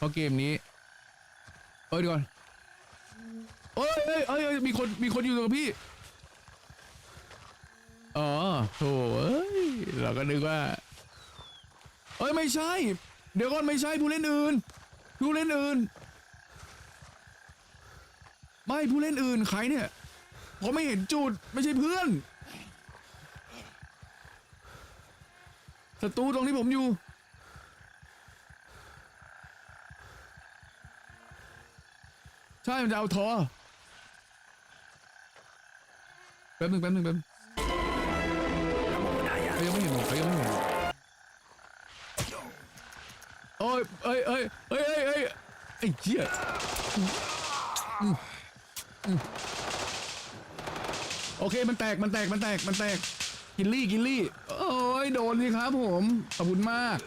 เพราะเกมนี้ เอ้ยเดี๋ยวก่อนเอ้ยเอ้ยเอ้ยเอ้ยมีคนมีคนอยู่กับพี่อ๋อโถเอ้ยเราก็นึกว่า เอ้ยไม่ใช่ เดี๋ยวก่อนไม่ใช่ผู้เล่นอื่น ผู้เล่นอื่น ไม่ผู้เล่นอื่นใครเนี่ยผมไม่เห็นจุดไม่ใช่เพื่อนศัตรูตรงที่ผมอยู่ ใช่มันจะเอาทอแป๊บหนึ่งแป๊บหนึ่งแป๊บนึงเขายังไม่เห็นผมเขายังไม่เห็นผมโอ้ยเอ้ยเอ้ยเอ้ยเอ้ยเอ้ยไอ้เจี๊ยอืมอืมโอเคมันแตกมันแตกมันแตกมันแตกกินลี่กินลี่โอ้ยโดนสิครับผมขอบคุณมาก